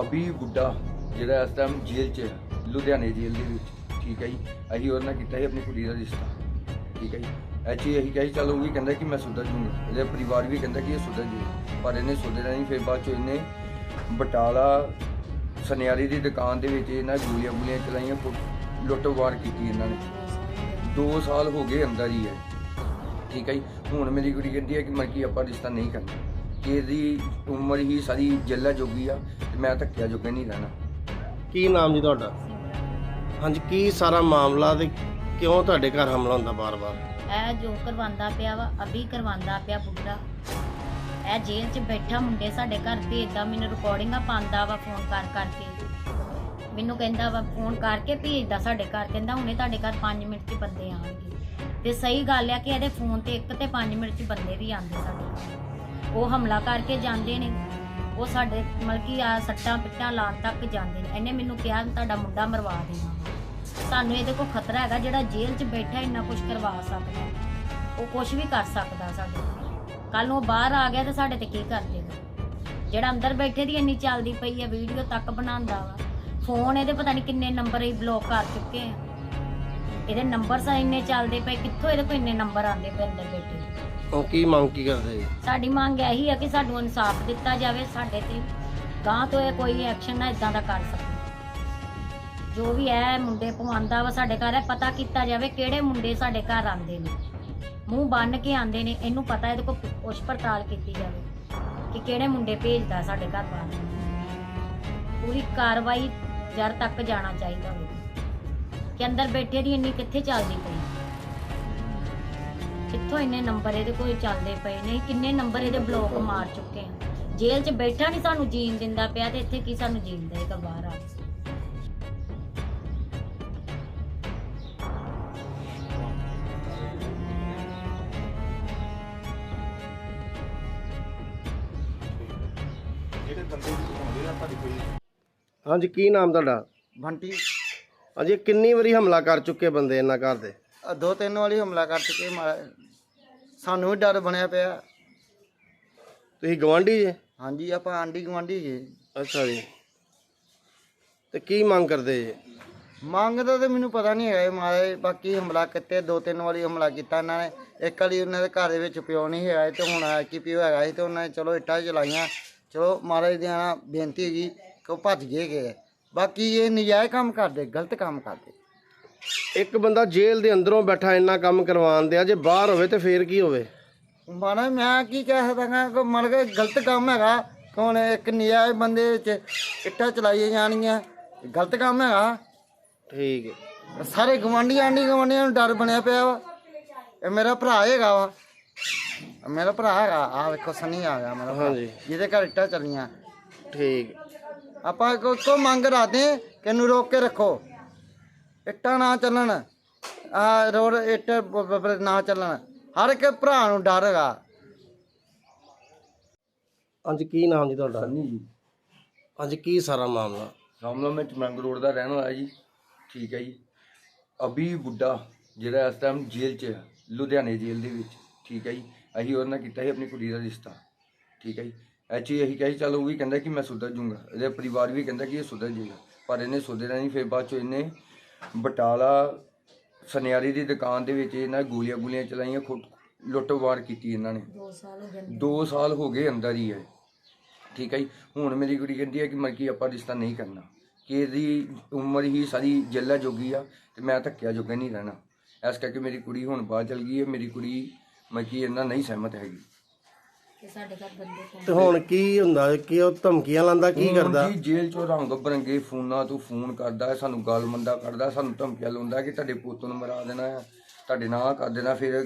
ਅਭੀ ਬੁੱਢਾ ਜਿਹੜਾ ਇਸ ਟਾਈਮ ਜੇਲ੍ਹ 'ਚ ਹੈ, ਲੁਧਿਆਣੇ ਜੇਲ੍ਹ ਦੇ ਵਿੱਚ, ਠੀਕ ਹੈ ਜੀ। ਅਸੀਂ ਉਹਦੇ ਨਾਲ ਕੀਤਾ ਸੀ ਆਪਣੀ ਕੁੜੀ ਦਾ ਰਿਸ਼ਤਾ, ਠੀਕ ਹੈ ਜੀ। ਐਚੀ ਅਸੀਂ ਕਹੀ ਚਲੋ ਉਹ ਵੀ ਕਹਿੰਦਾ ਕਿ ਮੈਂ ਸੁਧਰ ਜੂੰਗਾ। ਇਹਦੇ ਪਰਿਵਾਰ ਵੀ ਕਹਿੰਦਾ ਕਿ ਇਹ ਸੁਧਰ ਜੂਗਾ ਪਰ ਇਹਨੇ ਸੁਧਰਿਆ ਨਹੀਂ। ਫਿਰ ਬਾਅਦ ਚ ਇਹਨੇ ਬਟਾਲਾ, ਸੁਨਿਆਰੀ ਦੀ ਦੁਕਾਨ ਦੇ ਵਿੱਚ ਇਹਨਾਂ ਗੋਲੀਆਂ ਗੋਲੀਆਂ ਚਲਾਈਆਂ ਫੁ- ਲੁੱਟ-ਵਾਰ ਕੀਤੀ ਇਹਨਾਂ ਨੇ। 2 ਸਾਲ ਹੋ ਗਏ ਅੰਦਰ ਹੀ ਹੈ। ਠੀਕ ਹੈ ਜੀ। ਹੁਣ ਮੇਰੀ ਕੁੜੀ ਕਹਿੰਦੀ ਹੈ ਕਿ ਮੈਂ ਕੀ ਆਪਾਂ ਰਿਸ਼ਤਾ ਨਹੀਂ ਕਰਨਾ। ਇਹਦੀ ਉਮਰ ਹੀ ਸਾਰੀ ਜੱਲਾ ਜੋਗੀ ਆ। ਤੇ ਮੈਂ ਧੱਕਿਆ ਜੋਗਾ ਨਹੀਂ ਰਹਿਣਾ। ਕੀ ਨਾਮ ਜੀ ਤੁਹਾਡਾ? ਹਾਂਜੀ ਕੀ ਸਾਰਾ ਮਾਮਲਾ ਤੇ ਕਿਉਂ ਤੁਹਾਡੇ ਘਰ ਹਮਲਾ ਹੁੰਦਾ ਬਾਰ-ਬਾਰ? ਇਹ ਜੋ ਕਰਵਾਉਂਦਾ ਪਿਆ ਵਾ ਅਭੀ ਕਰਵਾਉਂਦਾ ਪਿਆ ਬੁੱਢਾ। ਇਹ ਜੇਲ੍ਹ 'ਚ ਬੈਠਾ ਮੁੰਡੇ ਸਾਡੇ ਘਰ ਭੇਜਦਾ ਮੈਨੂੰ ਰਿਕਾਰਡਿੰਗਾਂ ਪਾਉਂਦਾ ਵਾ ਫੋਨ ਕਰ ਕਰਕੇ। ਮੈਨੂੰ ਕਹਿੰਦਾ ਵਾ ਫੋਨ ਕਰਕੇ ਭੇਜਦਾ ਸਾਡੇ ਘਰ ਕਹਿੰਦਾ ਹੁਣੇ ਤੁਹਾਡੇ ਘਰ 5 ਮਿੰਟ 'ਚ ਬੰਦੇ ਆਣਗੇ ਤੇ ਸਹੀ ਗੱਲ ਆ ਕਿ ਇਹਦੇ ਫੋਨ ਤੇ ਇੱਕ ਤੇ 5 ਮਿੰਟ 'ਚ ਬੰਦੇ ਵੀ ਆਉਂਦੇ ਸਾਡੇ ਉਹ ਹਮਲਾ ਕਰਕੇ ਜਾਂਦੇ ਨੇ। ਉਹ ਸਾਡੇ ਮਤਲਬ ਕਿ ਆ ਸੱਟਾਂ ਪਿੱਟਾਂ ਲਾਉਣ ਤੱਕ ਜਾਂਦੇ ਨੇ। ਇਹਨੇ ਮੈਨੂੰ ਕਿਹਾ ਵੀ ਤੁਹਾਡਾ ਮੁੰਡਾ ਮਰਵਾ ਦੇਣਾ ਸਾਨੂੰ ਇਹਦੇ ਕੋਲ ਖਤਰਾ ਹੈਗਾ ਜਿਹੜਾ ਜੇਲ੍ਹ 'ਚ ਬੈਠਾ ਇੰਨਾ ਕੁਝ ਕਰਵਾ ਸਕਦਾ। ਉਹ ਕੁਝ ਵੀ ਕਰ ਸਕਦਾ ਸਾਡੇ ਕੱਲ। ਨੂੰ ਉਹ ਬਾਹਰ ਆ ਗਿਆ ਤੇ ਸਾਡੇ ਤੇ ਕੀ ਕਰ ਦੇਗਾ? ਜਿਹੜਾ ਅੰਦਰ ਬੈਠੇ ਦੀ ਇੰਨੀ ਚੱਲਦੀ ਪਈ ਹੈ ਵੀਡੀਓ ਤੱਕ ਬਣਾਉਂਦਾ ਵਾ। ਫੋਨ ਇਹਦੇ ਪਤਾ ਨਹੀਂ ਕਿੰਨੇ ਨੰਬਰ ਹੀ ਬਲੌਕ ਕਰ ਚੁੱਕੇ ਆ। ਇਹਦੇ ਨੰਬਰ ਸਾ ਇੰਨੇ ਚੱਲਦੇ ਪਏ ਕਿੱਥੋਂ ਇਹਦੇ ਕੋਲ ਇੰਨੇ ਨੰਬਰ ਆਉਂਦੇ ਪਏ ਅੰਦਰ ਬੈਠੇ? ਉਹ ਕੀ ਮੰਗ ਕੀ ਕਰਦੇ ਸਾਡੀ ਮੰਗ ਇਹੀ ਹੈ ਕਿ ਸਾਨੂੰ ਇਨਸਾਫ ਦਿੱਤਾ ਜਾਵੇ ਸਾਡੇ ਤੇ ਗਾਂ ਤੋਂ ਇਹ ਕੋਈ ਐਕਸ਼ਨ ਨਾ ਇਦਾਂ ਦਾ ਕਰ ਸਕੇ। ਜੋ ਵੀ ਹੈ ਮੁੰਡੇ ਪਵਾਉਂਦਾ ਵਾ ਸਾਡੇ ਘਰ ਹੈ ਪਤਾ ਕੀਤਾ ਜਾਵੇ ਕਿਹੜੇ ਮੁੰਡੇ ਸਾਡੇ ਘਰ ਆਉਂਦੇ ਨੇ। ਮੂੰਹ ਬੰਨ ਕੇ ਆਉਂਦੇ ਨੇ ਇਹਨੂੰ ਪਤਾ ਇਹਦੇ ਕੋਲ ਪੁੱਛ ਪੜਤਾਲ ਕੀਤੀ ਜਾਵੇ ਕਿ ਕਿਹੜੇ ਮੁੰਡੇ ਭੇਜਦਾ ਸਾਡੇ ਘਰ ਬਾਹਰ। ਪੂਰੀ ਕਾਰਵਾਈ ਜੜ ਤੱਕ ਜਾਣਾ ਚਾਹੀਦਾ ਹੋਵੇ। ਕਿ ਅੰਦਰ ਬੈਠੇ ਦੀ ਇੰਨੀ ਕਿੱਥੇ ਚੱਲਦੀ ਪਈ? ਕਿੱਥੋਂ ਇੰਨੇ ਨੰਬਰ ਇਹਦੇ ਕੋਲ ਚੱਲਦੇ ਪਏ ਨੇ? ਕਿੰਨੇ ਨੰਬਰ ਇਹਦੇ ਬਲੌਕ ਮਾਰ ਚੁੱਕੇ ਆ? ਜੇਲ੍ਹ 'ਚ ਬੈਠਾ ਨਹੀਂ ਸਾਨੂੰ ਜੀਣ ਦਿੰਦਾ ਪਿਆ ਤੇ ਇੱਥੇ ਕੀ ਸਾਨੂੰ ਜੀਣ ਦੇਗਾ ਬਾਹਰ ਆ। ਕੇ ਹਾਂਜੀ ਕੀ ਨਾਮ ਤੁਹਾਡਾ? ਬੰਟੀ। ਇਹ ਕਿੰਨੀ ਵਾਰੀ ਹਮਲਾ ਕਰ ਚੁੱਕੇ ਬੰਦੇ ਇਹਨਾਂ ਘਰ ਦੇ? ਆਹ ਦੋ ਤਿੰਨ ਵਾਰੀ ਹਮਲਾ ਕਰ ਚੁੱਕੇ ਮਾ- ਸਾਨੂੰ ਵੀ ਡਰ ਬਣਿਆ ਪਿਆ। ਤੁਸੀਂ ਗਵਾਂਢੀ ਜੇ? ਹਾਂਜੀ ਆਪਾਂ ਆਂਡੀ ਗਵਾਂਢੀ ਜੀ। ਅੱਛਾ ਜੀ। ਤੇ ਕੀ ਮੰਗ ਕਰਦੇ ਜੀ? ਮੰਗਦਾ ਤੇ ਮੈਨੂੰ ਪਤਾ ਨਹੀਂ ਹੈਗਾ ਮਾਰੇ ਬਾਕੀ ਹਮਲਾ ਕੀਤੇ ਦੋ ਤਿੰਨ ਵਾਰੀ ਹਮਲਾ ਕੀਤਾ ਇਹਨਾਂ ਨੇ। ਇੱਕ ਵਾਰੀ ਉਹਨਾਂ ਦੇ ਘਰ ਦੇ ਵਿੱਚ ਪਿਓ ਨਹੀਂ ਹੈਗਾ ਤੇ ਹੁਣ ਆ ਕੀ ਪਿਓ ਹੈਗਾ ਸੀ ਤੇ ਉਹਨਾਂ ਨੇ ਚਲੋ ਇੱਟਾਂ ਚਲਾਈਆਂ। ਚਲੋ ਮਹਾਰਾਜ ਦੀ ਨਾ ਬੇਨਤੀ ਹੈਗੀ ਕਿ ਉਹ ਭੱਜ ਗਏ ਗਏ ਬਾਕੀ ਇਹ ਨਜਾਇਜ਼ ਕੰਮ ਕਰਦੇ ਗਲਤ ਕੰਮ ਕਰਦੇ। ਇੱਕ ਬੰਦਾ ਜੇਲ੍ਹ ਦੇ ਅੰਦਰੋਂ ਬੈਠਾ ਇੰਨਾ ਕੰਮ ਕਰਵਾਉਣ ਦਿਆ ਜੇ ਬਾਹਰ ਹੋਵੇ ਤੇ ਫੇਰ ਕੀ ਹੋਵੇ? ਮਾਣਾ ਮੈਂ ਕੀ ਕਹਿ ਸਕਦਾ ਕਿ ਮਨ ਕੇ ਗਲਤ ਕੰਮ ਹੈਗਾ ਕੌਣ ਇੱਕ ਨਿਆਏ ਬੰਦੇ ਵਿੱਚ ਇੱਟਾਂ ਚਲਾਈਆਂ ਜਾਣੀਆਂ ਗਲਤ ਕੰਮ ਹੈਗਾ। ਠੀਕ ਹੈ। ਸਾਰੇ ਗਵਾਂਢੀ ਆਂਢੀ ਗਵਾਂਢੀਆਂ ਨੂੰ ਡਰ ਬਣਿਆ ਪਿਆ ਵਾ। ਇਹ ਮੇਰਾ ਭਰਾ ਹੈਗਾ ਵਾ। ਇਹ ਮੇਰਾ ਭਰਾ ਹੈਗਾ ਆ ਵੇਖੋ ਸਨੀ ਆ ਗਿਆ ਮੇਰਾ ਭਰਾ, ਹਾਂਜੀ। ਜਿਹਦੇ ਘਰ ਇੱਟਾਂ ਚੱਲੀਆਂ। ਠੀਕ। ਆਪਾਂ ਕੋ ਕੋ ਮੰਗ ਰਾਦੇ ਕਿ ਇਹਨੂੰ ਰੋਕ ਕੇ ਰੱਖੋ। ਇੱਟਾਂ ਨਾ ਚੱਲਣ। ਆ ਰੋਡ ਇੱਟ ਨਾ ਚੱਲਣ। ਹਰ ਇੱਕ ਭਰਾ ਨੂੰ ਡਰ ਹੈਗਾ। ਹਾਂਜੀ ਕੀ ਨਾਮ ਜੀ ਤੁਹਾਡਾ? ਸੰਨੀ ਜੀ। ਹਾਂਜੀ ਕੀ ਸਾਰਾ ਮਾਮਲਾ? ਮਾਮਲਾ ਮੈਂ ਚਮੰਗ ਰੋਡ ਦਾ ਰਹਿਣ ਵਾਲਾ ਜੀ। ਠੀਕ ਹੈ ਜੀ। ਅਭੀ ਬੁੱਢਾ ਜਿਹੜਾ ਇਸ ਟਾਈਮ ਜੇਲ੍ਹ 'ਚ ਹੈ ਲੁਧਿਆਣੇ ਜੇਲ੍ਹ ਦੇ ਵਿੱਚ। ਠੀਕ ਹੈ ਜੀ। ਅਸੀਂ ਉਹਦੇ ਨਾਲ ਕੀਤਾ ਸੀ ਆਪਣੀ ਕੁੜੀ ਦਾ ਰਿਸ਼ਤਾ। ਠੀਕ ਹੈ ਜੀ। ਐਚੀ ਅਸੀਂ ਕਹੀ ਚਲੋ ਉਹ ਵੀ ਕਹਿੰਦਾ ਕਿ ਮੈਂ ਸੁਧਰ ਜੂੰਗਾ ਇਹਦੇ ਪਰਿਵਾਰ ਵੀ ਕਹਿੰਦਾ ਕਿ ਇਹ ਸੁਧਰ ਜਾਏਗਾ। ਪਰ ਇਹਨੇ ਸੁਧਰਿਆ ਨਹੀਂ ਫਿਰ ਬਾਅਦ ਚ ਇਹਨੇ ਬਟਾਲਾ ਸੁਨਿਆਰੀ ਦੀ ਦੁਕਾਨ ਦੇ ਵਿੱਚ ਇਹਨਾਂ ਗੋਲੀਆਂ ਗੋਲੀਆਂ ਚਲਾਈਆਂ ਖੁ- ਲੁੱਟ-ਵਾਰ ਕੀਤੀ ਇਹਨਾਂ ਨੇ। 2 ਸਾਲ ਹੋ ਗਏ 2 ਸਾਲ ਹੋ ਗਏ ਅੰਦਰ ਹੀ ਹੈ। ਠੀਕ ਹੈ ਜੀ? ਹੁਣ ਮੇਰੀ ਕੁੜੀ ਕਹਿੰਦੀ ਹੈ ਕਿ ਮੈਂ ਕੀ ਆਪਾਂ ਰਿਸ਼ਤਾ ਨਹੀਂ ਕਰਨਾ। ਕਿ ਇਹਦੀ ਉਮਰ ਹੀ ਸਾਰੀ ਜੱਲਾ ਜੋਗੀ ਆ ਤੇ ਮੈਂ ਧੱਕਿਆ ਜੋਗਾ ਨਹੀਂ ਰਹਿਣਾ। ਇਸ ਕਰਕੇ ਮੇਰੀ ਕੁੜੀ ਹੁਣ ਬਾਹਰ ਚਲ ਗਈ ਹੈ। ਮੇਰੀ ਕੁੜੀ ਮੈਂ ਕੀ ਇਹਨਾਂ ਨਹੀਂ ਸਹਿਮਤ ਹੈਗੀ। ਕਿ ਸਾਡੇ ਘਰ ਬੰਦੇ ਕੋਲ ਤੇ ਹੁਣ ਕੀ ਹੁੰਦਾ? ਕਿ ਉਹ ਧਮਕੀਆਂ ਲਾਂਦਾ ਕੀ ਕਰਦਾ ਜੀ ਜੇਲ੍ਹ ਚੋਂ ਰੰਗ ਬਰੰਗੇ ਫੋਨਾਂ ਤੋਂ ਫੋਨ ਕਰਦਾ ਹੈ ਸਾਨੂੰ ਗਾਲ ਮੰਦਾ ਕਰਦਾ ਸਾਨੂੰ ਧਮਕੀਆਂ ਲਾਉਂਦਾ ਕਿ ਤੁਹਾਡੇ ਪੁੱਤ ਨੂੰ ਮਰਾ ਦੇਣਾ ਹੈ ਤੁਹਾਡੇ ਨਾਲ ਕਰ ਦੇਣਾ। ਫਿਰ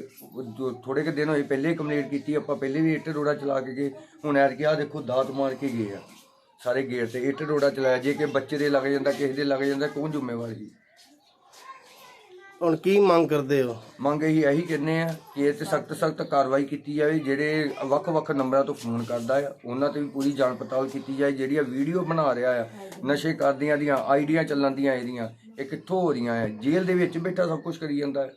ਥੋੜੇ ਕੁ ਦਿਨ ਹੋਏ ਪਹਿਲੇ ਕੰਪਲੀਟ ਕੀਤੀ ਆਪਾਂ ਪਹਿਲੇ ਵੀ ਇੱਟ ਰੋੜਾ ਚਲਾ ਕੇ ਗਏ। ਹੁਣ ਐਰ ਕਿ ਆ ਦੇਖੋ ਦਾਤ ਮਾਰ ਕੇ ਗਏ ਆ ਸਾਰੇ ਗੇਟ ਤੇ। ਇੱਟ ਰੋੜਾ ਚਲਾਇਆ ਜੇ ਕਿ ਬੱਚੇ ਦੇ ਲੱਗ ਜਾਂਦਾ ਕਿਸੇ ਦੇ ਲੱਗ ਜਾਂਦਾ ਕੌਣ ਜ਼ਿੰਮੇਵਾਰ ਜੀ ਹੁਣ ਕੀ ਮੰਗ ਕਰਦੇ ਹੋ? ਮੰਗ ਇਹੀ ਇਹੀ ਕਹਿੰਦੇ ਆ ਕਿ ਇਹ ਤੇ ਸਖਤ ਸਖਤ ਕਾਰਵਾਈ ਕੀਤੀ ਜਾਵੇ ਜਿਹੜੇ ਵੱਖ-ਵੱਖ ਨੰਬਰਾਂ ਤੋਂ ਫੋਨ ਕਰਦਾ ਆ ਉਹਨਾਂ ਤੇ ਵੀ ਪੂਰੀ ਜਾਂਚ ਪੜਤਾਲ ਕੀਤੀ ਜਾਏ ਜਿਹੜੀਆਂ ਵੀਡੀਓ ਬਣਾ ਰਿਹਾ ਆ ਨਸ਼ੇ ਕਰਦੀਆਂ ਦੀਆਂ ਆਈਡੀਆਂ ਚੱਲਣ ਦੀਆਂ ਇਹਦੀਆਂ ਇਹ ਕਿੱਥੋਂ ਹੋ ਰਹੀਆਂ ਆ? ਜੇਲ੍ਹ ਦੇ ਵਿੱਚ ਬੈਠਾ ਸਭ ਕੁਝ ਕਰੀ ਜਾਂਦਾ ਹੈ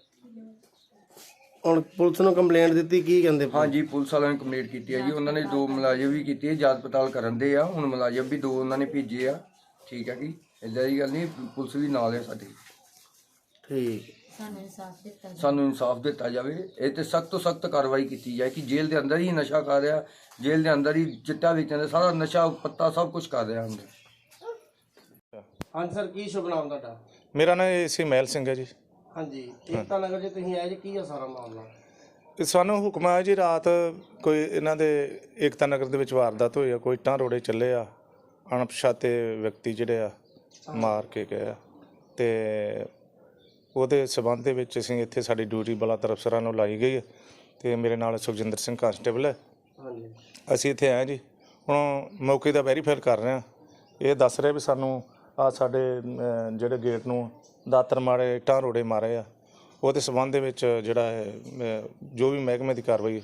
ਹੁਣ ਪੁਲਿਸ ਨੂੰ ਕੰਪਲੇਂਟ ਦਿੱਤੀ ਕੀ ਕਹਿੰਦੇ ਹਾਂਜੀ ਪੁਲਿਸ ਵਾਲਿਆਂ ਨੇ ਕੰਪਲੀਟ ਕੀਤੀ ਹੈ ਜੀ ਉਹਨਾਂ ਨੇ ਦੋ ਮੁਲਾਜ਼ਮ ਵੀ ਕੀਤੀ ਜਾਂਚ ਪੜਤਾਲ ਕਰਨ ਦੇ ਆ ਹੁਣ ਮੁਲਾਜ਼ਮ ਵੀ ਦੋ ਉਹਨਾਂ ਨੇ ਭੇਜੇ ਆ ਠੀਕ ਹੈ ਜੀ ਇਦਾਂ ਦੀ ਗੱਲ ਨਹੀਂ ਪੁਲਿਸ ਵੀ ਨਾਲ ਹੈ ਸਾਡੀ। ਠੀਕ। ਸਾਨੂੰ ਇਨਸਾਫ ਦਿੱਤਾ ਜਾਵੇ। ਸਾਨੂੰ ਇਨਸਾਫ ਦਿੱਤਾ ਜਾਵੇ। ਇਹ ਤੇ ਸਖਤ ਤੋਂ ਸਖਤ ਕਾਰਵਾਈ ਕੀਤੀ ਜਾਏ ਕਿ ਜੇਲ੍ਹ ਦੇ ਅੰਦਰ ਹੀ ਨਸ਼ਾ ਕਰ ਰਿਹਾ ਜੇਲ੍ਹ ਦੇ ਅੰਦਰ ਹੀ ਚਿੱਟਾ ਵੇਚਣ ਦਾ ਸਾਰਾ ਨਸ਼ਾ ਪੱਤਾ ਸਭ ਕੁਝ ਕਰ ਰਿਹਾ ਅੰਦਰ। ਹਾਂਜੀ ਸਰ ਕੀ ਸ਼ੁਭ ਨਾਮ ਤੁਹਾਡਾ? ਮੇਰਾ ਨਾਮ ਏਸੀ ਮਹਿਲ ਸਿੰਘ ਹੈ ਜੀ। ਹਾਂਜੀ ਏਕਤਾ ਨਗਰ ਜੇ ਤੁਸੀਂ ਆਏ ਜੀ ਕੀ ਆ ਸਾਰਾ ਮਾਮਲਾ? ਤੇ ਸਾਨੂੰ ਹੁਕਮ ਆਇਆ ਜੀ ਰਾਤ ਕੋਈ ਇਹਨਾਂ ਦੇ ਏਕਤਾ ਨਗਰ ਦੇ ਵਿੱਚ ਵਾਰਦਾਤ ਹੋਈ ਆ ਕੋਈ ਇੱਟਾਂ ਰੋੜੇ ਚੱਲੇ ਆ ਅਣਪਛਾਤੇ ਵਿਅਕਤੀ ਜਿਹੜੇ ਆ ਮਾਰ ਕੇ ਗਏ ਆ। ਤੇ ਉਹਦੇ ਸਬੰਧ ਦੇ ਵਿੱਚ ਅਸੀਂ ਇੱਥੇ ਸਾਡੀ ਡਿਊਟੀ ਬਲਾ ਤਰਫਸਰਾਂ ਨੂੰ ਲਾਈ ਗਈ ਹੈ ਤੇ ਮੇਰੇ ਨਾਲ ਸੁਖਜਿੰਦਰ ਸਿੰਘ ਕਾਂਸਟੇਬਲ ਹੈ। ਹਾਂਜੀ। ਅਸੀਂ ਇੱਥੇ ਆਏ ਜੀ। ਹੁਣ ਮੌਕੇ ਦਾ ਵੈਰੀਫਾਈ ਕਰ ਰਹੇ ਹਾਂ। ਇਹ ਦੱਸ ਰਿਹਾ ਵੀ ਸਾਨੂੰ ਆ ਸਾਡੇ ਅਮ, ਜਿਹੜੇ ਗੇਟ ਨੂੰ ਦਾਤਰ ਮਾਰੇ ਇੱਟਾਂ ਰੋੜੇ ਮਾਰੇ ਆ। ਉਹਦੇ ਸਬੰਧ ਦੇ ਵਿੱਚ ਜਿਹੜਾ ਹੈ ਅਮ, ਜੋ ਵੀ ਮਹਿਕਮੇ ਦੀ ਕਾਰਵਾਈ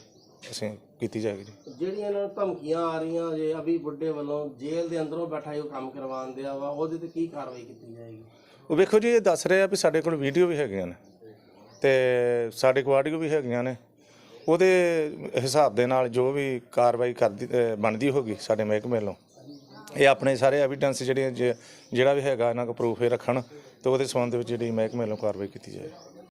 ਅਸੀਂ ਕੀਤੀ ਜਾਏਗੀ ਜੀ। ਜਿਹੜੀਆਂ ਇਹਨਾਂ ਨੂੰ ਧਮਕੀਆਂ ਆ ਰਹੀਆਂ ਜੇ ਅਭੀ ਬੁੱਢੇ ਵੱਲੋਂ ਜੇਲ੍ਹ ਦੇ ਅੰਦਰੋਂ ਬੈਠਾ ਉਹ ਕੰਮ ਕਰਵਾਉਣ ਦਿਆ ਵਾ ਉਹਦੇ ਤੇ ਕੀ ਕਾਰਵਾਈ ਕੀਤੀ ਜਾਏਗੀ? ਉਹ ਵੇਖੋ ਜੀ ਇਹ ਦੱਸ ਰਿਹਾ ਵੀ ਸਾਡੇ ਕੋਲ ਵੀਡੀਓ ਵੀ ਹੈਗੀਆਂ ਨੇ ਤੇ ਸਾਡੇ ਕੋਲ ਆਡੀਓ ਵੀ ਹੈਗੀਆਂ ਨੇ। ਉਹਦੇ ਹਿਸਾਬ ਦੇ ਨਾਲ ਜੋ ਵੀ ਕਾਰਵਾਈ ਕਰਦੀ ਅ, ਬਣਦੀ ਹੋਗੀ ਸਾਡੇ ਮਹਿਕਮੇ ਵੱਲੋਂ ਇਹ ਆਪਣੇ ਸਾਰੇ ਐਵੀਡੈਂਸ ਜਿਹੜੇ ਜੇ- ਜਿਹੜਾ ਵੀ ਹੈਗਾ ਇਹਨਾਂ ਕੋਲ ਪ੍ਰੂਫ ਇਹ ਰੱਖਣ ਤੇ ਉਹਦੇ ਸੰਬੰਧ ਵਿੱਚ ਜਿਹੜੀ ਮਹਿਕਮੇ ਵੱਲੋਂ ਕਾਰਵਾਈ ਕੀਤੀ ਜਾਏ।